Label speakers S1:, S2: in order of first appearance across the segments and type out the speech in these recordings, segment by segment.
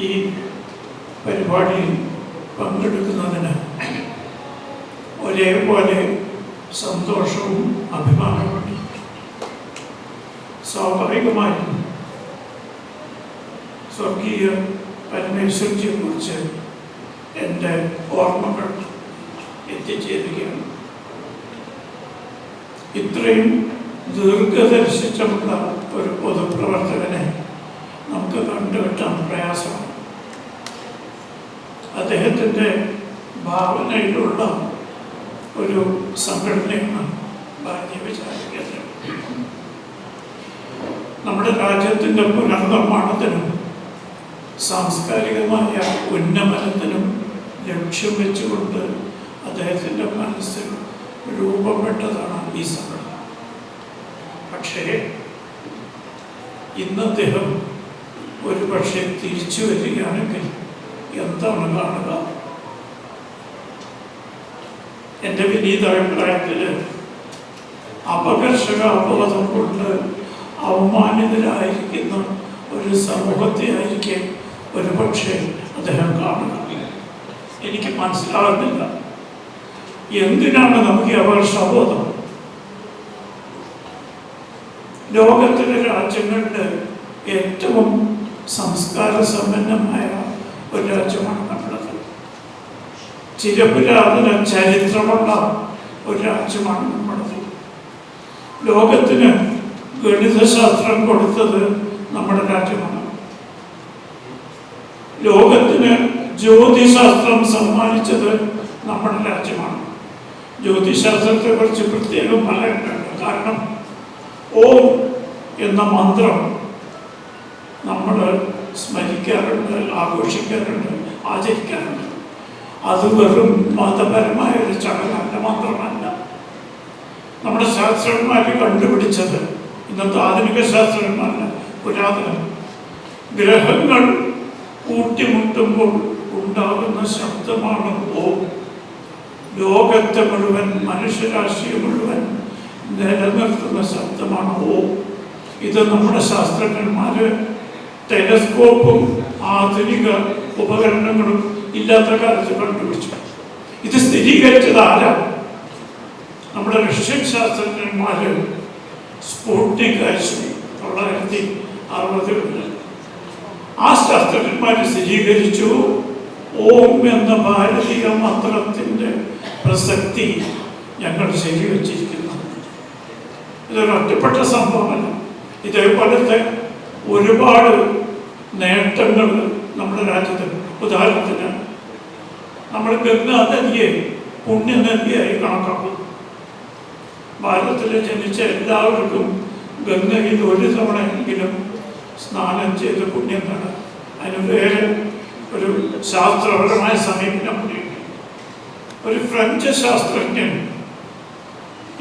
S1: ഈ പരിപാടിയിൽ പങ്കെടുക്കുന്നതിന് ഒരേപോലെ സന്തോഷവും അഭിമാനവും സ്വാഭാവികമായും സ്വർഗീയ പരമേശ്വരിയെക്കുറിച്ച് എന്റെ ഓർമ്മകൾ എത്തിച്ചേരുകയാണ്. ഇത്രയും ദീർഘദർശിച്ചമുള്ള ഒരു പൊതുപ്രവർത്തകനെ അദ്ദേഹത്തിന്റെ ഭാവനയിലുള്ള ഒരു സംഘടനയാണ് ഭാരതീയ വിചാര കേന്ദ്രം നമ്മുടെ രാജ്യത്തിന്റെ പുനർനിർമ്മാണത്തിനും സാംസ്കാരികമായ ഉന്നമനത്തിനും ലക്ഷ്യം വെച്ചുകൊണ്ട് അദ്ദേഹത്തിന്റെ മനസ്സിൽ രൂപപ്പെട്ടതാണ് ഈ സംഘടന. പക്ഷേ ഇന്ന് അദ്ദേഹം ഒരു പക്ഷേ തിരിച്ചു വരികയാണെങ്കിൽ എന്താണ് കാണുക? എന്റെ വിനീത അഭിപ്രായത്തിൽ അപകർഷക അപകടം കൊണ്ട് അവമാനിതരായിരിക്കുന്ന ഒരു സമൂഹത്തെ ആയിരിക്കും ഒരു പക്ഷേ അദ്ദേഹം കാണുക. എനിക്ക് മനസ്സിലാകുന്നില്ല. എന്തിനാണ് നമുക്ക് ഈ അപകർഷബോധം ലോകത്തിലെ രാജ്യങ്ങളുടെ ഏറ്റവും സംസ്കാര സമ്പന്നമായ ഒരു രാജ്യമാണ് ചിരപുരാതന ചരിത്രമുള്ള ഒരു രാജ്യമാണ് നമ്മുടേത്. ലോകത്തിന് ഗണിതശാസ്ത്രം കൊടുത്തത് നമ്മുടെ രാജ്യമാണ്. ലോകത്തിന് ജ്യോതിശാസ്ത്രം സമ്മാനിച്ചത് നമ്മുടെ രാജ്യമാണ്. ജ്യോതിശാസ്ത്രത്തെ കുറിച്ച് പ്രത്യേകം പറയേണ്ടത് കാരണം ഓം എന്ന മന്ത്രം നമ്മൾ സ്മരിക്കാറുണ്ട് ആഘോഷിക്കാറുണ്ട് ആചരിക്കാറുണ്ട്. അത് വെറും മതപരമായ ഒരു ചടങ്ങല്ല മാത്രമല്ല. നമ്മുടെ ശാസ്ത്രജ്ഞന്മാർ കണ്ടുപിടിച്ചത് ഇന്നത്തെ ആധുനിക ശാസ്ത്രജ്ഞന്മാരല്ല പുരാതനം. ഗ്രഹങ്ങൾ കൂട്ടിമുട്ടുമ്പോൾ ഉണ്ടാകുന്ന ശബ്ദമാണ് ഓം ലോകത്തെ മുഴുവൻ മനുഷ്യരാശിയെ മുഴുവൻ നിലനിർത്തുന്ന ശബ്ദമാണ് ഓം ഇത് നമ്മുടെ ശാസ്ത്രജ്ഞന്മാര് ടെലസ്കോപ്പും ആധുനിക ഉപകരണങ്ങളും ഇല്ലാത്ത കാലത്ത് കണ്ടുപിടിച്ചു. ഇത് സ്ഥിരീകരിച്ചത് ആരാ നമ്മുടെ റഷ്യൻ ശാസ്ത്രജ്ഞന്മാര് സ്പുട്നിക് അയച്ചു തൊള്ളായിരത്തി അറുപതുകളിൽ ആ ശാസ്ത്രജ്ഞന്മാർ സ്ഥിരീകരിച്ചു ഓം എന്ന ഭാരതീയ മന്ത്രത്തിന്റെ പ്രസക്തി ഞങ്ങൾ ശരിവച്ചിരിക്കുന്നു. ഇതൊരു ഒറ്റപ്പെട്ട സംഭവമല്ല. ഇതേപോലത്തെ ഒരുപാട് നേട്ടങ്ങൾ നമ്മുടെ രാജ്യത്ത്. ഉദാഹരണത്തിന് നമ്മൾ ഗംഗാ നദിയെ പുണ്യനദിയായി കണക്കാക്കും. ഭാരതത്തിൽ ജനിച്ച എല്ലാവർക്കും ഗംഗയിൽ ഒരു തവണയെങ്കിലും സ്നാനം ചെയ്ത് പുണ്യം നേടാം അതിന് വേറെ ഒരു ശാസ്ത്രപരമായ സമീപനം ഒരു ഫ്രഞ്ച് ശാസ്ത്രജ്ഞൻ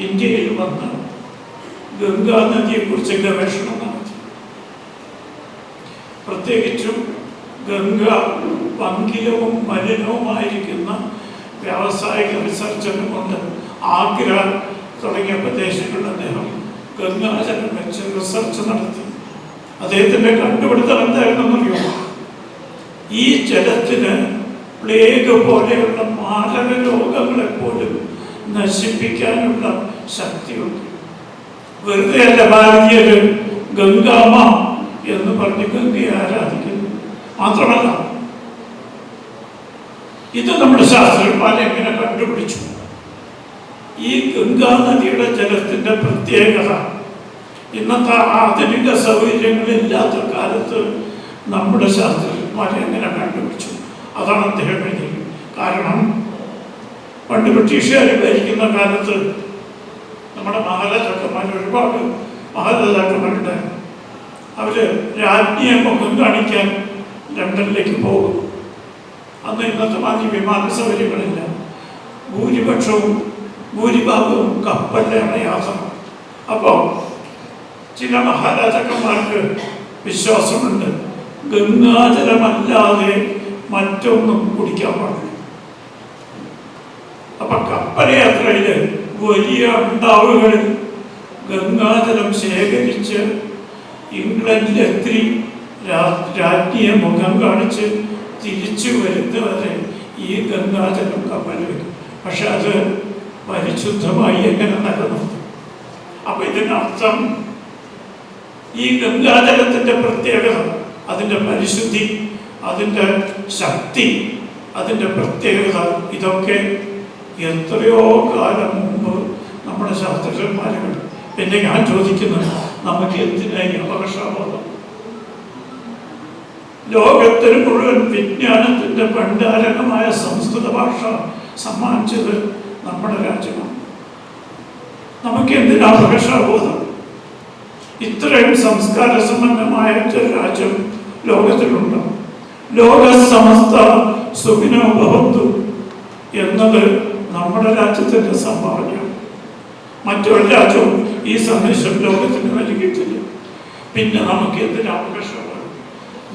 S1: ഇന്ത്യയിൽ വന്ന് ഗംഗാ നദിയെക്കുറിച്ച് ഗവേഷണം നടത്തി. പ്രത്യേകിച്ചും ഗംഗ പങ്കിലവും മലിനവുമായിരിക്കുന്ന വ്യാവസായിക വിസർജനം കൊണ്ട് ആഗ്ര തുടങ്ങിയ പ്രദേശങ്ങളിൽ അദ്ദേഹം ഗംഗാജലം വെച്ച് റിസർച്ച് നടത്തി. അദ്ദേഹത്തിന്റെ കണ്ടുപിടുത്തം എന്തായിരുന്നെന്നറിയോ ഈ ജലത്തിന് പ്ലേഗ് പോലെയുള്ള മാരക രോഗങ്ങളെ പോലും നശിപ്പിക്കാനുള്ള ശക്തിയുണ്ട്. വെറുതെ അല്ല ഭാരതീയര് ഗംഗാമ എന്ന് പറഞ്ഞ് ഗംഗയെ ആരാധിക്കുന്നു മാത്രമല്ല ഇത് നമ്മുടെ ശാസ്ത്രജ്ഞന്മാർ എങ്ങനെ കണ്ടുപിടിച്ചു? ഈ ഗംഗാ നദിയുടെ ജലത്തിന്റെ പ്രത്യേകത ഇന്നത്തെ ആധുനിക സൗകര്യങ്ങളില്ലാത്ത കാലത്ത് നമ്മുടെ ശാസ്ത്രജ്ഞന്മാരെ എങ്ങനെ കണ്ടുപിടിച്ചു? അതാണ് അദ്ദേഹം എഴുതിയത്. കാരണം പണ്ട് ബ്രിട്ടീഷുകാർ ഭരിക്കുന്ന കാലത്ത് നമ്മുടെ മഹാരാജാക്കന്മാർ ഒരുപാട് മഹാരാജാക്കന്മാരുണ്ടായിരുന്നു. അവർ രാജ്ഞിയെ മുഖം കാണിക്കാൻ ലണ്ടനിലേക്ക് പോകും. അന്ന് ഇന്നത്തെ മാതിരി വിമാന സൗകര്യങ്ങളില്ല. ഭൂരിപക്ഷവും ഭൂരിഭാഗവും കപ്പലിലാണ് യാത്ര അപ്പോൾ ചില മഹാരാജാക്കന്മാർക്ക് വിശ്വാസമുണ്ട്. ഗംഗാജലമല്ലാതെ മറ്റൊന്നും കുടിക്കാൻ പാടില്ല. അപ്പൊ കപ്പൽ യാത്രയിൽ വലിയ ഉണ്ടാവുകളിൽ ഗംഗാജലം ശേഖരിച്ച് ഇംഗ്ലണ്ടിലെത്തി രാജ്ഞിയെ മുഖം കാണിച്ച് തിരിച്ചു വരുന്നവരെ ഈ ഗംഗാജലം കപ്പലും വരും പക്ഷെ അത് പരിശുദ്ധമായി എങ്ങനെ നടന്നു? അപ്പൊ ഇതിനർത്ഥം ഈ ഗംഗാജലത്തിന്റെ പ്രത്യേകത അതിന്റെ പരിശുദ്ധി അതിന്റെ ശക്തി അതിന്റെ പ്രത്യേകത ഇതൊക്കെ എത്രയോ കാലം മുമ്പ് നമ്മുടെ ശാസ്ത്രജ്ഞന്മാരുകൾ പിന്നെ ഞാൻ ചോദിക്കുന്നത് നമുക്ക് എന്തിനായി അപകർഷബോധം? ലോകത്തിന് മുഴുവൻ വിജ്ഞാനത്തിന്റെ ഭണ്ഡാരകമായ സംസ്കൃത ഭാഷ സമ്മാനിച്ചത് നമ്മുടെ രാജ്യമാണ്. നമുക്ക് എന്തിനാ ഭാഷാബോധം ഇത്രയും സംസ്കാര സമ്പന്നമായ ഒരു രാജ്യം ലോകത്തിലുണ്ട്. ലോക സമസ്ത സുഖിനോ ഭവന്തു എന്നത് നമ്മുടെ രാജ്യത്തിന്റെ സംഭാവനയാണ്. മറ്റൊരു രാജ്യവും ഈ സന്ദേശം ലോകത്തിന് നൽകിയിട്ടില്ല. പിന്നെ നമുക്ക് എന്തിനാ അപകർഷമാണ്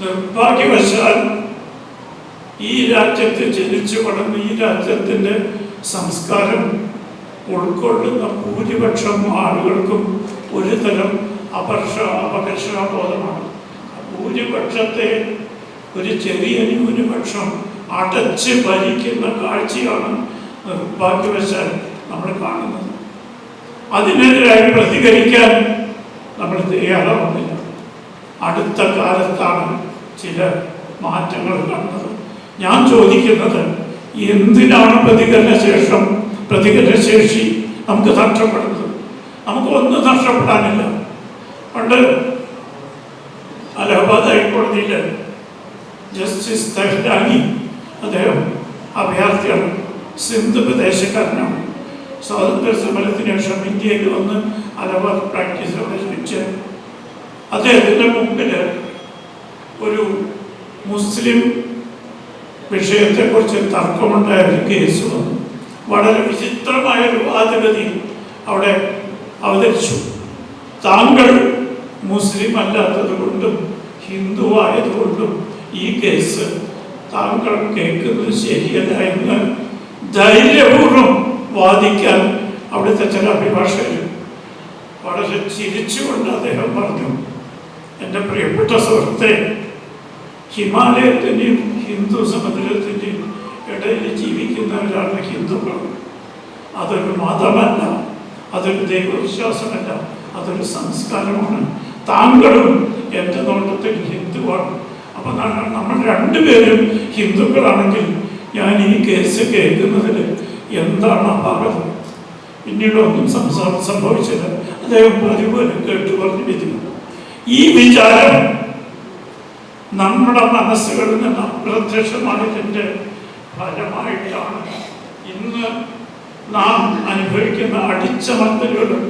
S1: നിർഭാഗ്യവശാൽ ഈ രാജ്യത്ത് ജനിച്ചു വളർന്ന ഈ രാജ്യത്തിന്റെ സംസ്കാരം ഉൾക്കൊള്ളുന്ന ഭൂരിപക്ഷം ആളുകൾക്കും ഒരു തരം അപർഷ അപകർഷബോധമാണ്. ഭൂരിപക്ഷത്തെ ഒരു ചെറിയ ന്യൂനപക്ഷം അടച്ച് ഭരിക്കുന്ന കാഴ്ചയാണ് നിർഭാഗ്യവശാൽ നമ്മൾ കാണുന്നത്. അതിനെതിരായി പ്രതികരിക്കാൻ നമ്മൾ തയ്യാറാവുന്നില്ല. അടുത്ത കാലത്താണ് ചില മാറ്റങ്ങൾ കണ്ടത് ഞാൻ ചോദിക്കുന്നത് എന്തിനാണ് പ്രതികരണ ശേഷം പ്രതികരണ ശേഷി നമുക്ക് നഷ്ടപ്പെടുന്നത്? നമുക്ക് ഒന്നും നഷ്ടപ്പെടാനില്ല. പണ്ട് അലഹബാദ് ഹൈക്കോടതിയിൽ ജസ്റ്റിസ് തെഹ്ലാനി അദ്ദേഹം അഭയാർത്ഥിയാണ്. സിന്ധ് പ്രദേശക്കാരനാണ് സ്വാതന്ത്ര്യ സമരത്തിന് ശേഷം ഇന്ത്യയിൽ വന്ന് അലഹബാദ് പ്രാക്ടീസ് അവിടെ ചോദിച്ച് അദ്ദേഹത്തിന്റെ മുമ്പിൽ ഒരു മുസ്ലിം വിഷയത്തെക്കുറിച്ച് തർക്കമുണ്ടായ ഒരു കേസ് വന്നു. വളരെ വിചിത്രമായ ഒരു വാദഗതി അവിടെ അവതരിച്ചു. താങ്കൾ മുസ്ലിം അല്ലാത്തത് കൊണ്ടും ഹിന്ദു ആയതുകൊണ്ടും ഈ കേസ് താങ്കൾ കേൾക്കുന്നത് ശരിയല്ല എന്ന് ധൈര്യപൂർവം വാദിക്കാൻ അവിടുത്തെ ചില അഭിഭാഷകർ വളരെ ചിരിച്ചുകൊണ്ട് അദ്ദേഹം പറഞ്ഞു എന്റെ പ്രിയപ്പെട്ട സുഹൃത്തെ ഹിമാലയത്തിന്റെയും ഹിന്ദു സമുദ്രത്തിന്റെയും ഇടയിൽ ജീവിക്കുന്ന ജീവിക്കുന്നവരാണ് ഹിന്ദുക്കൾ അതൊരു മതമല്ല അതൊരു ദൈവവിശ്വാസമല്ല അതൊരു സംസ്കാരമാണ്. താങ്കളും എന്റെ നോട്ടത്തിൽ ഹിന്ദുവാണ്. അപ്പം നമ്മൾ രണ്ടുപേരും ഹിന്ദുക്കളാണെങ്കിൽ ഞാൻ ഈ കേസ് കേൾക്കുന്നതിൽ എന്താണ് അപാകത? പിന്നീട് ഒന്നും സംസാരം സംഭവിച്ചില്ല. അദ്ദേഹം പതിവ് കേട്ടു പറഞ്ഞു വിധിക്കുന്നു. ഈ വിചാരം നമ്മുടെ മനസ്സുകളിൽ നിന്ന് അപ്രത്യക്ഷമായതിന്റെ ഫലമായിട്ടാണ്. ഇന്ന് നാം അനുഭവിക്കുന്ന അടിച്ചമർത്തലുകളും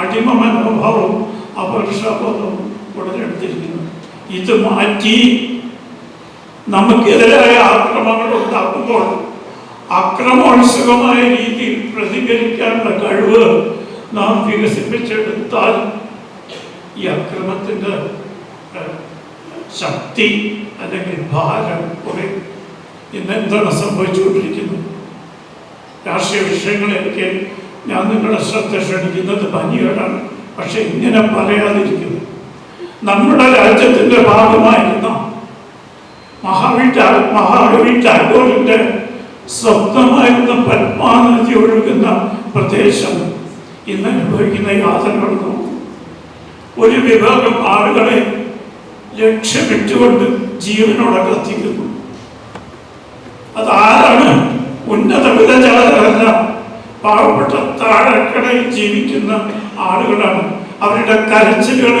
S1: അടിമ മനോഭാവവും അപകർഷബോധവും ഉടലെടുത്തിരിക്കുന്നു. ഇത് മാറ്റി നമുക്കെതിരായ ആക്രമണങ്ങൾ ഉണ്ടാക്കുമ്പോൾ അക്രമോത്സുകമായ രീതിയിൽ പ്രതികരിക്കാനുള്ള കഴിവ് നാം വികസിപ്പിച്ചെടുത്താൽ ഈ അക്രമത്തിന്റെ ശക്തി അല്ലെങ്കിൽ ഭാരം കുറയും ഇന്ന് എന്താണ് സംഭവിച്ചുകൊണ്ടിരിക്കുന്നത്? രാഷ്ട്രീയ വിഷയങ്ങളിലേക്ക് ഞാൻ നിങ്ങളുടെ ശ്രദ്ധ ക്ഷണിക്കുന്നത് പനിയോടാണ് പക്ഷെ ഇങ്ങനെ പറയാതിരിക്കുന്നു. നമ്മുടെ രാജ്യത്തിന്റെ ഭാഗമായിരുന്ന മഹാവീർ മഹാകവി ടാഗോറിന്റെ സ്വപ്നമായിരുന്ന പത്മാനദി ഒഴുകുന്ന പ്രദേശം ഇന്ന് അനുഭവിക്കുന്ന യാതനകൾ ഒരു വിഭാഗം ആളുകളെ ലക്ഷ്യമിട്ടുകൊണ്ട് ജീവനോടെ കത്തിക്കുന്നു അതാരാണ് ഉന്നത വിധജാതരല്ല പാവപ്പെട്ട താഴെക്കടയിൽ ജീവിക്കുന്ന ആളുകളാണ്. അവരുടെ കരച്ചിലുകൾ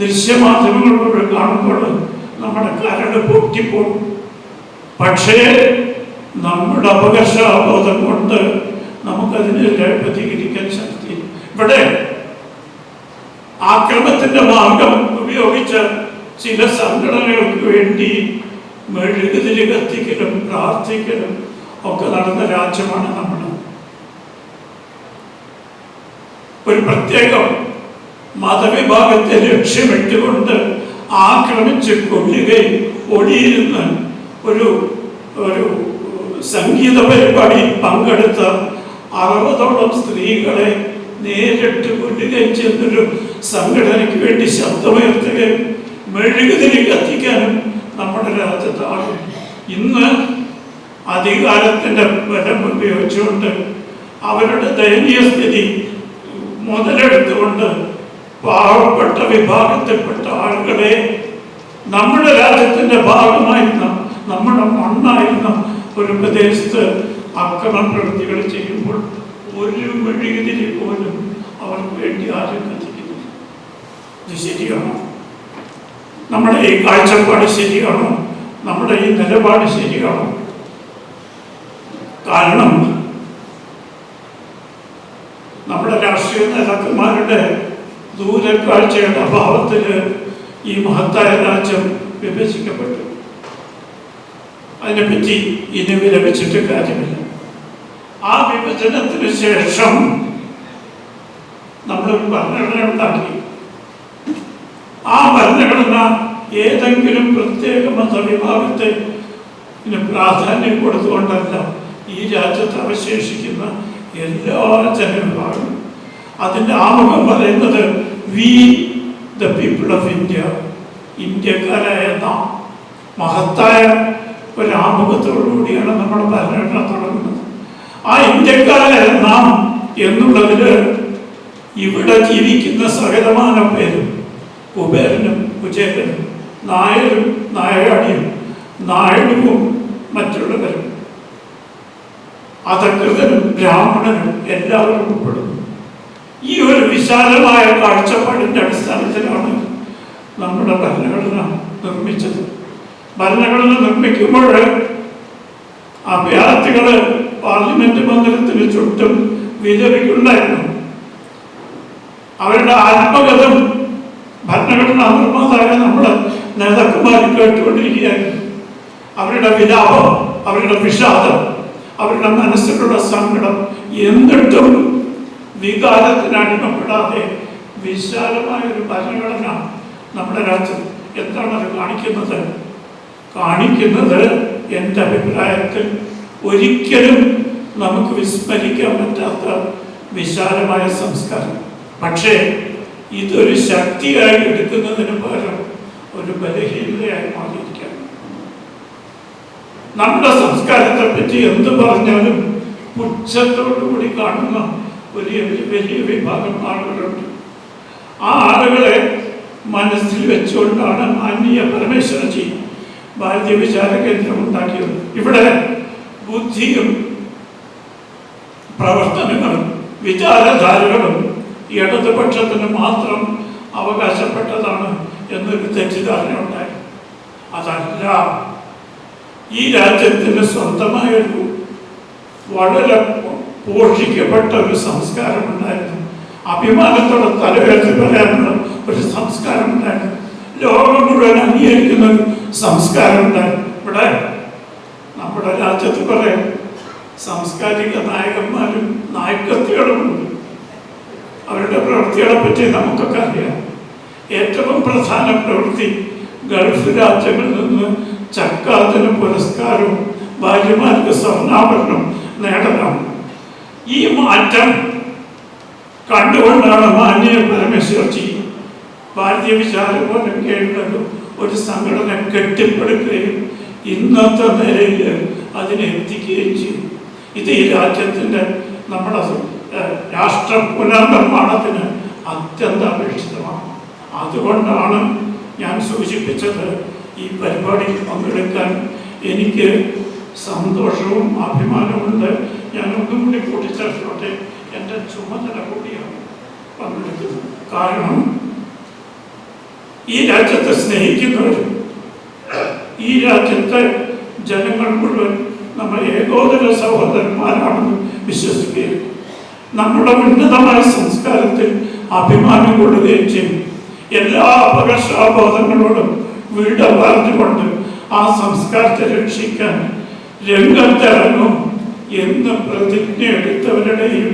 S1: ദൃശ്യമാധ്യമങ്ങളിലൂടെ കാണുമ്പോൾ നമ്മുടെ കരട് പൊട്ടിപ്പോകും. പക്ഷേ നമ്മുടെ അപകർഷബോധം കൊണ്ട് നമുക്കതിനെതിരെ പ്രതികരിക്കാൻ ശക്തി ഇവിടെ ആക്രമത്തിന്റെ മാർഗം ഉപയോഗിച്ച് ചില സംഘടനകൾക്ക് വേണ്ടി മെഴുകുതിരി കത്തിക്കലും പ്രാർത്ഥിക്കലും ഒക്കെ നടന്ന രാജ്യമാണ് നമ്മുടെ. ഒരു പ്രത്യേകം മതവിഭാഗത്തെ ലക്ഷ്യമിട്ടുകൊണ്ട് ആക്രമിച്ച് കൊല്ലുകയും ഒളിയിരുന്ന് ഒരു ഒരു സംഗീത പരിപാടിയിൽ പങ്കെടുത്ത അറുപതോളം സ്ത്രീകളെ നേരിട്ട് കൊല്ലുകയും ചെയ്യുന്നൊരു സംഘടനയ്ക്ക് വേണ്ടി ശബ്ദമുയർത്തുകയും മെഴുകുതിരി കത്തിക്കാനും നമ്മുടെ രാജ്യത്ത് ആളും ഇന്ന് അധികാരത്തിന്റെ ബലം ഉപയോഗിച്ചുകൊണ്ട് അവരുടെ ദയനീയ സ്ഥിതി മുതലെടുത്തുകൊണ്ട് പാവപ്പെട്ട വിഭാഗത്തിൽപ്പെട്ട ആളുകളെ നമ്മുടെ രാജ്യത്തിന്റെ ഭാഗമായിരുന്ന നമ്മുടെ മണ്ണായിരുന്ന ഒരു പ്രദേശത്ത് അക്രമ പ്രവൃത്തികൾ ചെയ്യുമ്പോൾ ഒരു മെഴുകുതിരി പോലും അവർക്ക് വേണ്ടി ആരും കത്തിക്കുന്നില്ല. ശരിയാണോ? നമ്മുടെ ഈ കാഴ്ചപ്പാട് ശരിയാണോ നമ്മുടെ ഈ നിലപാട് ശരിയാണോ കാരണം നമ്മുടെ രാഷ്ട്രീയ നേതാക്കന്മാരുടെ ദൂരക്കാഴ്ചയുടെ അഭാവത്തിൽ ഈ മഹത്തായ രാജ്യം വിഭജിക്കപ്പെട്ടു. അതിനെപ്പറ്റി ഇനി വിലപിച്ചിട്ട് കാര്യമില്ല. ആ വിഭജനത്തിന് ശേഷം നമ്മളൊരു ഭരണഘടന ഉണ്ടാക്കി ആ ഭരണഘടന ഏതെങ്കിലും പ്രത്യേക മതവിഭാഗത്തെ പ്രാധാന്യം കൊടുത്തുകൊണ്ടല്ല ഈ രാജ്യത്ത് അവശേഷിക്കുന്ന എല്ലാ ജനവിഭാഗം അതിന്റെ ആമുഖം പറയുന്നത് we the people of India ഇന്ത്യക്കാരായ നാം. മഹത്തായ ഒരു ആമുഖത്തോടുകൂടിയാണ് നമ്മുടെ ഭരണഘടന തുടങ്ങുന്നത്. ആ ഇന്ത്യക്കാരായ നാം എന്നുള്ളതിൽ ഇവിടെ ജീവിക്കുന്ന സകലമാന പേരും കുബേരനും കുചേരനും നായരും നായാടിയും നായടുവും മറ്റുള്ളവരും. അധകൃതനും ബ്രാഹ്മണനും എല്ലാവരും ഉൾപ്പെടുന്നു. ഈ ഒരു വിശാലമായ കാഴ്ചപ്പാടിന്റെ അടിസ്ഥാനത്തിലാണ് നമ്മുടെ ഭരണഘടന നിർമ്മിച്ചത്. ഭരണഘടന നിർമ്മിക്കുമ്പോൾ അഭയാർത്ഥികൾ പാർലമെന്റ് മന്ദിരത്തിന് ചുറ്റും വിലപിക്കുണ്ടായിരുന്നു അവരുടെ ആത്മകഥം ഭരണഘടനാ നിർമ്മാതായ നമ്മുടെ നേതാക്കന്മാർ കേട്ടുകൊണ്ടിരിക്കുകയായിരുന്നു അവരുടെ വിലാപം അവരുടെ വിഷാദം അവരുടെ മനസ്സിലുള്ള സങ്കടം എന്നിട്ടും വികാരത്തിന് അടിമപ്പെടാതെ വിശാലമായ ഒരു ഭരണഘടന നമ്മുടെ രാജ്യം എന്താണ് അത് കാണിക്കുന്നത്? കാണിക്കുന്നത് എന്റെ അഭിപ്രായത്തിൽ ഒരിക്കലും നമുക്ക് വിസ്മരിക്കാൻ പറ്റാത്ത വിശാലമായ സംസ്കാരം. പക്ഷേ ഇതൊരു ശക്തിയായി എടുക്കുന്നതിന് പകരം ഒരു ബലഹീനതയായി മാറിയിരിക്കാം നമ്മുടെ സംസ്കാരത്തെ പറ്റി എന്ത് പറഞ്ഞാലും പുച്ഛത്തോടുകൂടി കാണുന്ന വലിയ വലിയ വിഭാഗം ആളുകളുണ്ട്. ആ ആളുകളെ മനസ്സിൽ വെച്ചുകൊണ്ടാണ് മാന്യ പരമേശ്വരജി ഭാരതീയ വിചാര കേന്ദ്രം ഉണ്ടാക്കിയത്. ഇവിടെ ബുദ്ധിയും പ്രവർത്തനങ്ങളും വിചാരധാരകളും ഇടതുപക്ഷത്തിന് മാത്രം അവകാശപ്പെട്ടതാണ് എന്നൊരു തെറ്റിദ്ധാരണ ഉണ്ടായി. അതല്ല ഈ രാജ്യത്തിന് സ്വന്തമായൊരു വളരെ പോഷിക്കപ്പെട്ട ഒരു സംസ്കാരം ഉണ്ടായിരുന്നു. അഭിമാനത്തോടെ തല പറയാനുള്ള ഒരു സംസ്കാരം ഉണ്ടായിരുന്നു. ലോകം മുഴുവൻ അംഗീകരിക്കുന്ന ഒരു സംസ്കാരം ഉണ്ടായിരുന്നു ഇവിടെ നമ്മുടെ രാജ്യത്ത് കുറെ സാംസ്കാരിക നായകന്മാരും നായകത്വങ്ങളുമുണ്ട് അവരുടെ പ്രവൃത്തികളെ പറ്റി നമുക്കൊക്കെ അറിയാം. ഏറ്റവും പ്രധാന പ്രവൃത്തി ഗൾഫ് രാജ്യങ്ങളിൽ നിന്ന് ചക്കാത്തിന് പുരസ്കാരവും ഭാര്യമാർക്ക് സ്വർണാഭരണം നേടണം. ഈ മാറ്റം കണ്ടുകൊണ്ടാണ് മാന്യ പരമേശ്വർജി ഭാരതീയ വിചാരബോധം കേൾക്കുന്നത് ഒരു സംഘടന കെട്ടിപ്പടുക്കുകയും ഇന്നത്തെ നിലയിൽ അതിനെ എത്തിക്കുകയും ചെയ്തു. ഇത് ഈ രാജ്യത്തിന്റെ നമ്മുടെ രാഷ്ട്ര പുനർനിർമ്മാണത്തിന് അത്യന്താപേക്ഷിതമാണ്. അതുകൊണ്ടാണ് ഞാൻ സൂചിപ്പിച്ചത് ഈ പരിപാടിയിൽ പങ്കെടുക്കാൻ എനിക്ക് സന്തോഷവും അഭിമാനമുണ്ട് ഞാൻ ഒന്നും കൂടി കൂട്ടിച്ചേർത്തോട്ടെ. എന്റെ ചുമതല കൂടിയാണ് പങ്കെടുക്കുന്നത്. കാരണം ഈ രാജ്യത്തെ സ്നേഹിക്കുന്നവരും ഈ രാജ്യത്തെ ജനങ്ങൾ മുഴുവൻ നമ്മൾ ഏകോദര സഹോദരന്മാരാണെന്ന് വിശ്വസിക്കുകയും നമ്മുടെ ഉന്നതമായ സംസ്കാരത്തിൽ അഭിമാനം കൊള്ളുകയും ചെയ്യും എല്ലാ അപകർഷാബോധങ്ങളോടും വീട് പറഞ്ഞുകൊണ്ട് ആ സംസ്കാരത്തെ രക്ഷിക്കാൻ രംഗത്തിറങ്ങും എന്ന് പ്രതിജ്ഞ എടുത്തവരുടെയും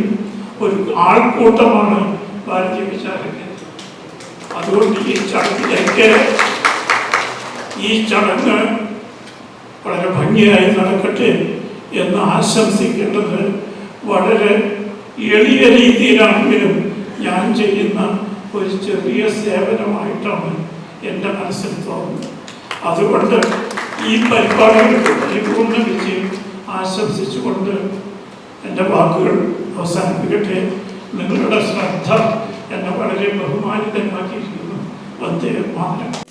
S1: ഒരു ആൾക്കൂട്ടമാണ് ഭാരതീയ വിചാരകൻ. അതുകൊണ്ട് ഈ ചടങ്ങിലേക്ക് ഈ ചടങ്ങ് വളരെ ഭംഗിയായി നടക്കട്ടെ എന്ന് ആശംസിക്കേണ്ടത് വളരെ എളിയ രീതിയിലാണെങ്കിലും ഞാൻ ചെയ്യുന്ന ഒരു ചെറിയ സേവനമായിട്ടാണ് എന്റെ മനസ്സിൽ തോന്നുന്നത്. അതുകൊണ്ട് ഈ പരിപാടികൾക്ക് പരിപൂർണ വിജയം ആശംസിച്ചുകൊണ്ട് എന്റെ വാക്കുകൾ അവസാനിപ്പിക്കട്ടെ. നിങ്ങളുടെ ശ്രദ്ധ എന്നെ വളരെ ബഹുമാനിതമാക്കിയിരിക്കുന്നു വന്ദേ മാതരം.